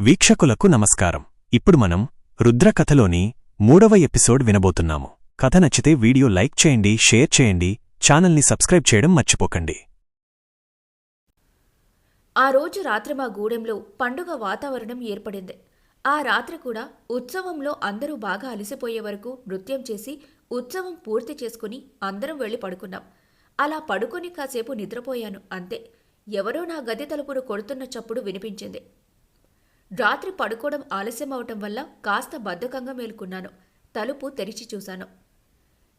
వీక్షకులకు నమస్కారం. ఇప్పుడు మనం రుద్రకథలోని మూడవ ఎపిసోడ్ వినబోతున్నాము. కథ నచ్చితే వీడియో లైక్ చేయండి షేర్ చేయండి ఛానల్ని సబ్స్క్రైబ్ చేయడం మర్చిపోకండి. ఆ రోజు రాత్రి మా గూడెంలో పండుగ వాతావరణం ఏర్పడింది. ఆ రాత్రి కూడా ఉత్సవంలో అందరూ బాగా అలసిపోయే వరకు నృత్యం చేసి ఉత్సవం పూర్తి చేసుకుని అందరం వెళ్ళి పడుకున్నాం. అలా పడుకొని కాసేపు నిద్రపోయాను అంతే. ఎవరో నా గది తలుపును కొడుతున్న చప్పుడు వినిపించింది. రాత్రి పడుకోవడం ఆలస్యం అవటం వల్ల కాస్త బద్ధకంగా మేలుకున్నాను. తలుపు తెరిచి చూశాను.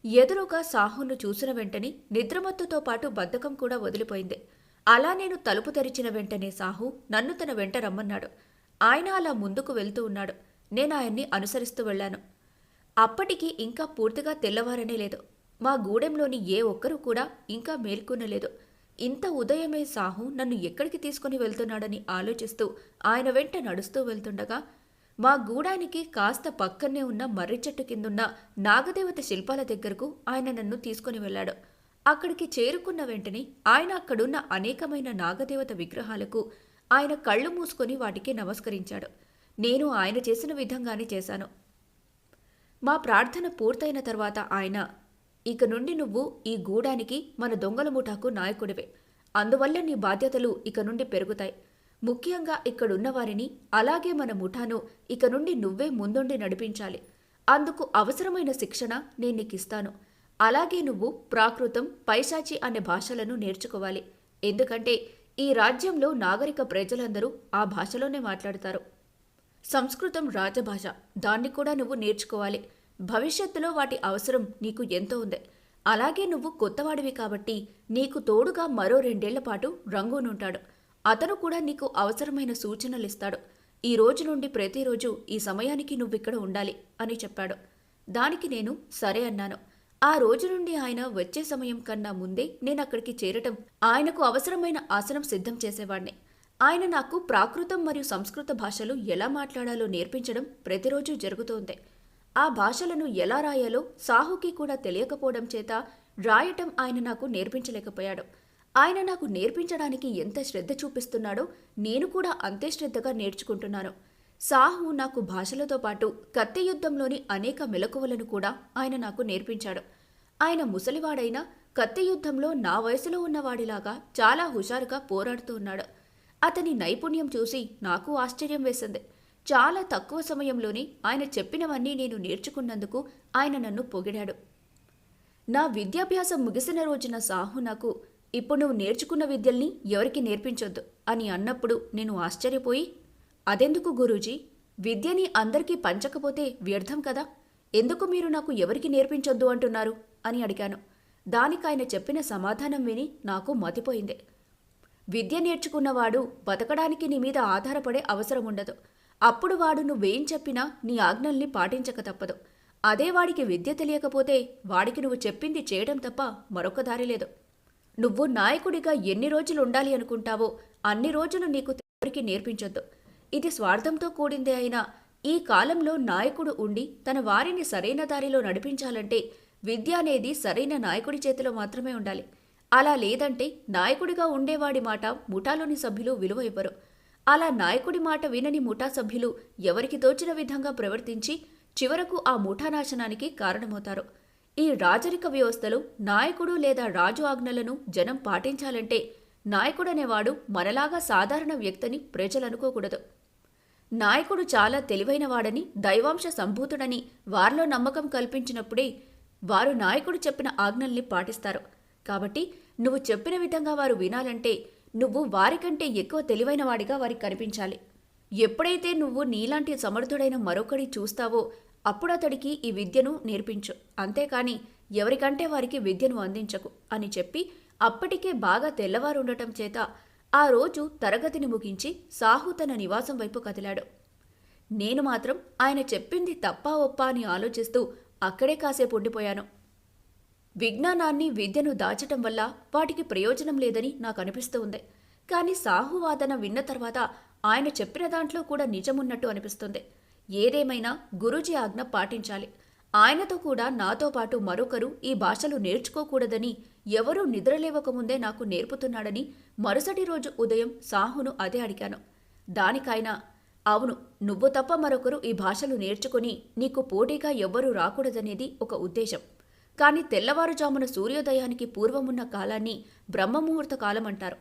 ఎదురుగా సాహును చూసిన వెంటనే నిద్రమత్తుతో పాటు బద్ధకం కూడా వదిలిపోయింది. అలా నేను తలుపు తెరిచిన వెంటనే సాహు నన్ను తన వెంట రమ్మన్నాడు. ఆయన అలా ముందుకు వెళ్తూ ఉన్నాడు. నేను ఆయన్ని అనుసరిస్తూ వెళ్ళాను. అప్పటికి ఇంకా పూర్తిగా తెల్లవారనే లేదు. మా గూడెంలోని ఏ ఒక్కరూ కూడా ఇంకా మేల్కొనలేదు. ఇంత ఉదయమే సాహు నన్ను ఎక్కడికి తీసుకుని వెళ్తున్నాడని ఆలోచిస్తూ ఆయన వెంట నడుస్తూ వెళ్తుండగా మా గూడానికి కాస్త పక్కనే ఉన్న మర్రి చెట్టు కిందున్న నాగదేవత శిల్పాల దగ్గరకు ఆయన నన్ను తీసుకుని వెళ్ళాడు. అక్కడికి చేరుకున్న వెంటనే ఆయన అక్కడున్న అనేకమైన నాగదేవత విగ్రహాలకు ఆయన కళ్ళు మూసుకొని వాటికి నమస్కరించాడు. నేను ఆయన చేసిన విధంగానే చేశాను. మా ప్రార్థన పూర్తయిన తర్వాత ఆయన ఇక నుండి నువ్వు ఈ గూడానికి మన దొంగల ముఠాకు నాయకుడివే. అందువల్ల నీ బాధ్యతలు ఇక నుండి పెరుగుతాయి. ముఖ్యంగా ఇక్కడున్న వారిని అలాగే మన ముఠాను ఇక నుండి నువ్వే ముందుండి నడిపించాలి. అందుకు అవసరమైన శిక్షణ నేను నీకిస్తాను. అలాగే నువ్వు ప్రాకృతం పైశాచి అనే భాషలను నేర్చుకోవాలి. ఎందుకంటే ఈ రాజ్యంలో నాగరిక ప్రజలందరూ ఆ భాషలోనే మాట్లాడతారు. సంస్కృతం రాజభాష దాన్ని కూడా నువ్వు నేర్చుకోవాలి. భవిష్యత్తులో వాటి అవసరం నీకు ఎంతో ఉంది. అలాగే నువ్వు కొత్తవాడివి కాబట్టి నీకు తోడుగా మరో రెండేళ్ళ పాటు రంగూనుంటాడు. అతను కూడా నీకు అవసరమైన సూచనలిస్తాడు. ఈ రోజు నుండి ప్రతిరోజు ఈ సమయానికి నువ్విక్కడ ఉండాలి అని చెప్పాడు. దానికి నేను సరే అన్నాను. ఆ రోజు నుండి ఆయన వచ్చే సమయం కన్నా ముందే నేను అక్కడికి చేరటం ఆయనకు అవసరమైన ఆసనం సిద్ధం చేసేవాణ్ణి ఆయన నాకు ప్రాకృతం మరియు సంస్కృత భాషలు ఎలా మాట్లాడాలో నేర్పించడం ప్రతిరోజు జరుగుతోంది. ఆ భాషలను ఎలా రాయాలో సాహుకి కూడా తెలియకపోవడం చేత రాయటం ఆయన నాకు నేర్పించలేకపోయాడు. ఆయన నాకు నేర్పించడానికి ఎంత శ్రద్ధ చూపిస్తున్నాడో నేను కూడా అంతే శ్రద్ధగా నేర్చుకుంటున్నాను. సాహు నాకు భాషలతో పాటు కత్తి యుద్ధంలోని అనేక మెలకువలను కూడా ఆయన నాకు నేర్పించాడు. ఆయన ముసలివాడైనా కత్తి యుద్ధంలో నా వయసులో ఉన్నవాడిలాగా చాలా హుషారుగా పోరాడుతూ ఉన్నాడు. అతని నైపుణ్యం చూసి నాకు ఆశ్చర్యం వేసింది. చాలా తక్కువ సమయంలోనే ఆయన చెప్పినవన్నీ నేను నేర్చుకున్నందుకు ఆయన నన్ను పొగిడాడు. నా విద్యాభ్యాసం ముగిసిన రోజున సాహు నాకు ఇప్పుడు నువ్వు నేర్చుకున్న విద్యల్ని ఎవరికి నేర్పించొద్దు అని అన్నప్పుడు నేను ఆశ్చర్యపోయి అదెందుకు గురూజీ? విద్యని అందరికీ పంచకపోతే వ్యర్థం కదా? ఎందుకు మీరు నాకు ఎవరికి నేర్పించొద్దు అంటున్నారు? అని అడిగాను. దానికి ఆయన చెప్పిన సమాధానం విని నాకు మతిపోయింది. విద్య నేర్చుకున్నవాడు బతకడానికి నీ మీద ఆధారపడే అవసరం ఉండదు. అప్పుడు వాడు నువ్వేం చెప్పినా నీ ఆజ్ఞల్ని పాటించక తప్పదు. అదే వాడికి విద్య తెలియకపోతే వాడికి నువ్వు చెప్పింది చేయడం తప్ప మరొక దారి లేదు. నువ్వు నాయకుడిగా ఎన్ని రోజులు ఉండాలి అనుకుంటావో అన్ని రోజులు నీకు ఎవరికి నేర్పించొద్దు. ఇది స్వార్థంతో కూడిందే అయినా ఈ కాలంలో నాయకుడు ఉండి తన వారిని సరైన దారిలో నడిపించాలంటే విద్య అనేది సరైన నాయకుడి చేతిలో మాత్రమే ఉండాలి. అలా లేదంటే నాయకుడిగా ఉండేవాడి మాట ముఠాలోని సభ్యులు విలువ ఇవ్వరు. అలా నాయకుడి మాట వినని ముఠా సభ్యులు ఎవరికి తోచిన విధంగా ప్రవర్తించి చివరకు ఆ ముఠా నాశనానికి కారణమవుతారు. ఈ రాజరిక వ్యవస్థలో నాయకుడు లేదా రాజు ఆజ్ఞలను జనం పాటించాలంటే నాయకుడనేవాడు మనలాగా సాధారణ వ్యక్తిని ప్రజలనుకోకూడదు. నాయకుడు చాలా తెలివైనవాడని దైవాంశ సంభూతుడని వారిలో నమ్మకం కల్పించినప్పుడే వారు నాయకుడు చెప్పిన ఆజ్ఞల్ని పాటిస్తారు. కాబట్టి నువ్వు చెప్పిన విధంగా వారు వినాలంటే నువ్వు వారికంటే ఎక్కువ తెలివైన వాడిగా వారికి కనిపించాలి. ఎప్పుడైతే నువ్వు నీలాంటి సమర్థుడైన మరొకడి చూస్తావో అప్పుడు అతడికి ఈ విద్యను నేర్పించు. అంతేకాని ఎవరికంటే వారికి విద్యను అందించకు అని చెప్పి అప్పటికే బాగా తెల్లవారుండటం చేత ఆ రోజు తరగతిని ముగించి సాహు తన నివాసం వైపు కదిలాడు. నేను మాత్రం ఆయన చెప్పింది తప్పా ఒప్పా అని ఆలోచిస్తూ అక్కడే కాసేపు ఉండిపోయాను. విజ్ఞానాన్ని విద్యను దాచటం వల్ల వాటికి ప్రయోజనం లేదని నాకు అనిపిస్తూ ఉంది కానీ సాహు వాదన విన్న తర్వాత ఆయన చెప్పిన దాంట్లో కూడా నిజమున్నట్టు అనిపిస్తుంది. ఏదేమైనా గురూజీ ఆజ్ఞ పాటించాలి. ఆయనతో కూడా నాతో పాటు మరొకరు ఈ భాషలు నేర్చుకోకూడదని ఎవరూ నిద్రలేవకముందే నాకు నేర్పుతున్నాడని మరుసటి రోజు ఉదయం సాహును అదే అడిగాను. దానికైనా అవును నువ్వు తప్ప మరొకరు ఈ భాషలు నేర్చుకుని నీకు పోటీగా ఎవ్వరూ రాకూడదనేది ఒక ఉద్దేశం. కానీ తెల్లవారుజామున సూర్యోదయానికి పూర్వమున్న కాలాన్ని బ్రహ్మముహూర్త కాలం అంటారు.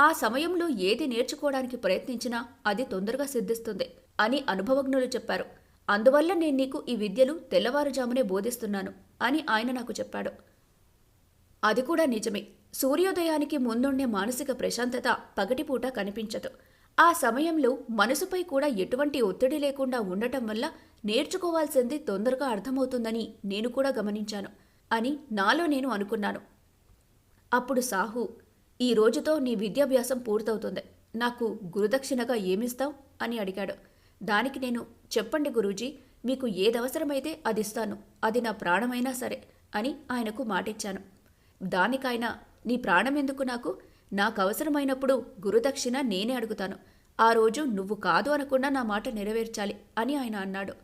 ఆ సమయంలో ఏది నేర్చుకోవడానికి ప్రయత్నించినా అది తొందరగా సిద్ధిస్తుంది అని అనుభవజ్ఞులు చెప్పారు. అందువల్ల నేను నీకు ఈ విద్యలు తెల్లవారుజామునే బోధిస్తున్నాను అని ఆయన నాకు చెప్పాడు. అది కూడా నిజమే. సూర్యోదయానికి ముందుండే మానసిక ప్రశాంతత పగటిపూట కనిపించదు. ఆ సమయంలో మనసుపై కూడా ఎటువంటి ఒత్తిడి లేకుండా ఉండటం వల్ల నేర్చుకోవాల్సింది తొందరగా అర్థమవుతుందని నేను కూడా గమనించాను. అని నాలో నేను అనుకున్నాను. అప్పుడు సాహు ఈ రోజుతో నీ విద్యాభ్యాసం పూర్తవుతుంది. నాకు గురుదక్షిణగా ఏమిస్తావు? అని అడిగాడు. దానికి నేను చెప్పండి గురూజీ మీకు ఏదవసరమైతే అది ఇస్తాను అది నా ప్రాణమైనా సరే అని ఆయనకు మాటిచ్చాను. దానికాయన నీ ప్రాణం ఎందుకు నాకు? నాకు అవసరమైనప్పుడు గురుదక్షిణ నేనే అడుగుతాను. ఆ రోజు నువ్వు కాదు అనకుండా నా మాట నెరవేర్చాలి అని ఆయన అన్నాడు.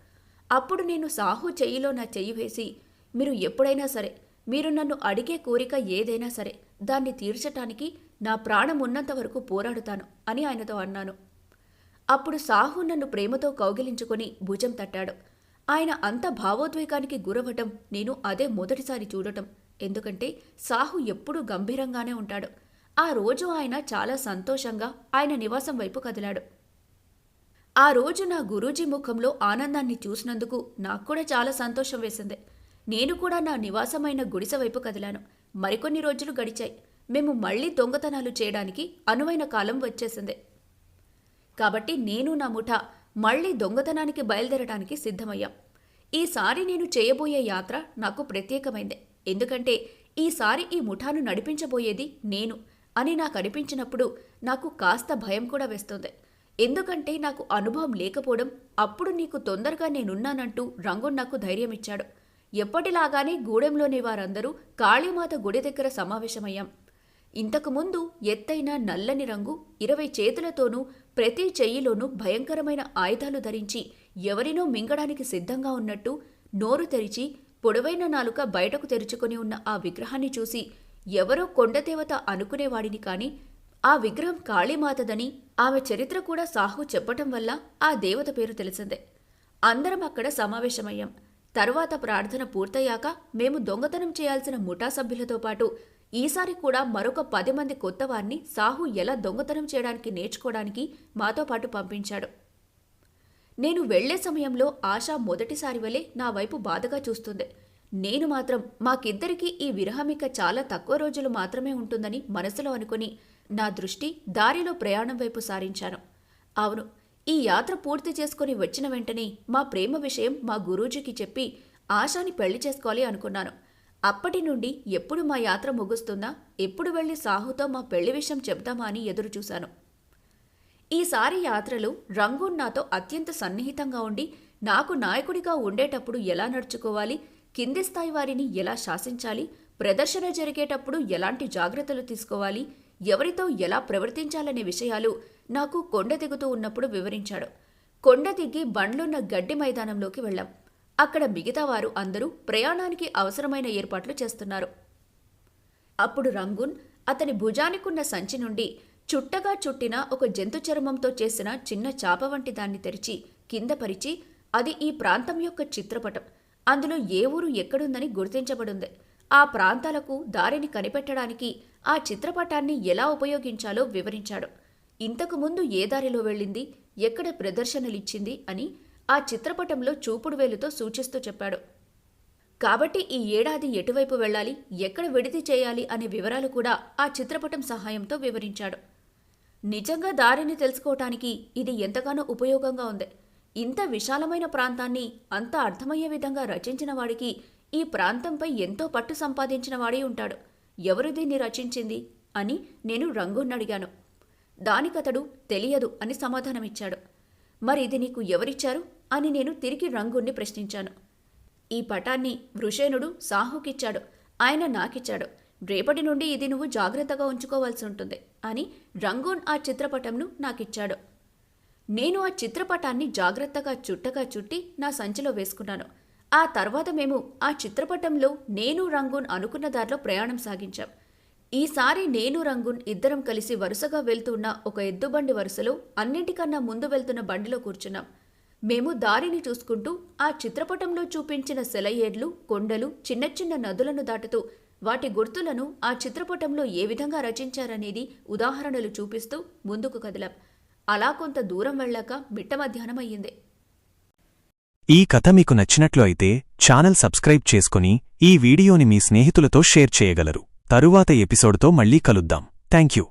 అప్పుడు నేను సాహు చెయ్యిలో నా చెయ్యి వేసి మీరు ఎప్పుడైనా సరే మీరు నన్ను అడిగే కోరిక ఏదైనా సరే దాన్ని తీర్చటానికి నా ప్రాణం ఉన్నంత వరకు పోరాడుతాను అని ఆయనతో అన్నాను. అప్పుడు సాహు నన్ను ప్రేమతో కౌగిలించుకొని భుజం తట్టాడు. ఆయన అంత భావోద్వేగానికి గురవటం నేను అదే మొదటిసారి చూడటం. ఎందుకంటే సాహు ఎప్పుడూ గంభీరంగానే ఉంటాడు. ఆ రోజు ఆయన చాలా సంతోషంగా ఆయన నివాసం వైపు కదిలాడు. ఆ రోజు నా గురూజీ ముఖంలో ఆనందాన్ని చూసినందుకు నాకు కూడా చాలా సంతోషం వేసింది. నేను కూడా నా నివాసమైన గుడిసె వైపు కదిలాను. మరికొన్ని రోజులు గడిచాయి. మేము మళ్ళీ దొంగతనాలు చేయడానికి అనువైన కాలం వచ్చేసింది. కాబట్టి నేను నా ముఠ మళ్ళీ దొంగతనానికి బయలుదేరడానికి సిద్ధమయ్యాం. ఈసారి నేను చేయబోయే యాత్ర నాకు ప్రత్యేకమైంది. ఎందుకంటే ఈసారి ఈ ముఠాను నడిపించబోయేది నేను అని నాకు అనిపించినప్పుడు నాకు కాస్త భయం కూడా వేస్తుంది. ఎందుకంటే నాకు అనుభవం లేకపోవడం అప్పుడు నీకు తొందరగా నేనున్నానంటూ రంగున్ నాకు ధైర్యం ఇచ్చాడు ఎప్పటిలాగానే గూడెంలోని వారందరూ కాళీమాత గుడి దగ్గర సమావేశమయ్యాం. ఇంతకుముందు ఎత్తైన నల్లని రంగు ఇరవై చేతులతోనూ ప్రతి చెయ్యిలోనూ భయంకరమైన ఆయుధాలు ధరించి ఎవరినో మింగడానికి సిద్ధంగా ఉన్నట్టు నోరు తెరిచి పొడవైన నాలుక బయటకు తెరుచుకొని ఉన్న ఆ విగ్రహాన్ని చూసి ఎవరో కొండదేవత అనుకునేవాడిని కాని ఆ విగ్రహం కాళీమాతదని ఆమె చరిత్ర కూడా సాహు చెప్పటం వల్ల ఆ దేవత పేరు తెలిసిందే. అందరం అక్కడ సమావేశమయ్యాం. తరువాత ప్రార్థన పూర్తయ్యాక మేము దొంగతనం చేయాల్సిన ముఠా సభ్యులతో పాటు ఈసారి కూడా మరొక పది మంది కొత్త వారిని సాహు ఎలా దొంగతనం చేయడానికి నేర్చుకోవడానికి మాతో పాటు పంపించాడు. నేను వెళ్ళే సమయంలో ఆశ మొదటిసారి వలె నా వైపు బాధగా చూస్తుంది. నేను మాత్రం మాకిద్దరికీ ఈ విరహమిక చాలా తక్కువ రోజులు మాత్రమే ఉంటుందని మనసులో అనుకుని నా దృష్టి దారిలో ప్రయాణం వైపు సారించాను. అవును ఈ యాత్ర పూర్తి చేసుకుని వచ్చిన వెంటనే మా ప్రేమ విషయం మా గురూజీకి చెప్పి ఆశాని పెళ్ళి చేసుకోవాలి అనుకున్నాను. అప్పటి నుండి ఎప్పుడు మా యాత్ర ముగుస్తుందా ఎప్పుడు వెళ్ళి సాహుతో మా పెళ్ళి విషయం చెప్దామా అని ఎదురుచూశాను ఈసారి యాత్రలో రంగూన్ నాతో అత్యంత సన్నిహితంగా ఉండి నాకు నాయకుడిగా ఉండేటప్పుడు ఎలా నడుచుకోవాలి కింది స్థాయి వారిని ఎలా శాసించాలి ప్రదర్శన జరిగేటప్పుడు ఎలాంటి జాగ్రత్తలు తీసుకోవాలి ఎవరితో ఎలా ప్రవర్తించాలనే విషయాలు నాకు కొండ దిగుతూ ఉన్నప్పుడు వివరించాడు. కొండ దిగి బండ్లున్న గడ్డి మైదానంలోకి వెళ్ళాం. అక్కడ మిగతా వారు అందరూ ప్రయాణానికి అవసరమైన ఏర్పాట్లు చేస్తున్నారు. అప్పుడు రంగున్ అతని భుజానికున్న సంచి నుండి చుట్టగా చుట్టిన ఒక జంతు చర్మంతో చేసిన చిన్న చాప వంటి దాన్ని తెరిచి కింద పరిచి అది ఈ ప్రాంతం యొక్క చిత్రపటం. అందులో ఏ ఊరు ఎక్కడుందని గుర్తించబడింది. ఆ ప్రాంతాలకు దారిని కనిపెట్టడానికి ఆ చిత్రపటాన్ని ఎలా ఉపయోగించాలో వివరించాడు. ఇంతకు ముందు ఏ దారిలో వెళ్ళింది ఎక్కడ ప్రదర్శనలిచ్చింది అని ఆ చిత్రపటంలో చూపుడు వేలుతో సూచిస్తూ చెప్పాడు. కాబట్టి ఈ ఏడాది ఎటువైపు వెళ్ళాలి ఎక్కడ విడిది చేయాలి అనే వివరాలు కూడా ఆ చిత్రపటం సహాయంతో వివరించాడు. నిజంగా దారిని తెలుసుకోవటానికి ఇది ఎంతగానో ఉపయోగంగా ఉంది. ఇంత విశాలమైన ప్రాంతాన్ని అంత అర్థమయ్యే విధంగా రచించిన వాడికి ఈ ప్రాంతంపై ఎంతో పట్టు సంపాదించిన వాడే ఉంటాడు. ఎవరు దీన్ని రచించింది? అని నేను రంగున్నడిగాను దానికతడు తెలియదు అని సమాధానమిచ్చాడు. మరి ఇది నీకు ఎవరిచ్చారు? అని నేను తిరిగి రంగుణ్ణి ప్రశ్నించాను. ఈ పటాన్ని వృషేనుడు సాహుకిచ్చాడు. ఆయన నాకిచ్చాడు. రేపటి నుండి ఇది నువ్వు జాగ్రత్తగా ఉంచుకోవాల్సి ఉంటుంది అని రంగూన్ ఆ చిత్రపటంను నాకిచ్చాడు. నేను ఆ చిత్రపటాన్ని జాగ్రత్తగా చుట్టగా చుట్టి నా సంచిలో వేసుకున్నాను. ఆ తర్వాత మేము ఆ చిత్రపటంలో నేను రంగూన్ అనుకున్న దారిలో ప్రయాణం సాగించాం. ఈసారి నేను రంగున్ ఇద్దరం కలిసి వరుసగా వెళ్తున్న ఒక ఎద్దుబండి వరుసలో అన్నింటికన్నా ముందు వెళ్తున్న బండిలో కూర్చున్నాం. మేము దారిని చూసుకుంటూ ఆ చిత్రపటంలో చూపించిన సెలయేర్లు కొండలు చిన్న చిన్న నదులను దాటుతూ వాటి గుర్తులను ఆ చిత్రపటంలో ఏ విధంగా రచించారనేది ఉదాహరణలు చూపిస్తూ ముందుకు కదిలాం. అలా కొంత దూరం వెళ్ళాక మిట్ట మధ్యాహ్నం అయ్యింది. ఈ కథ మీకు నచ్చినట్లు అయితే ఛానల్ సబ్స్క్రైబ్ చేసుకుని ఈ వీడియోని మీ స్నేహితులతో షేర్ చేయగలరు. తరువాత ఎపిసోడ్తో మళ్ళీ కలుద్దాం. Thank you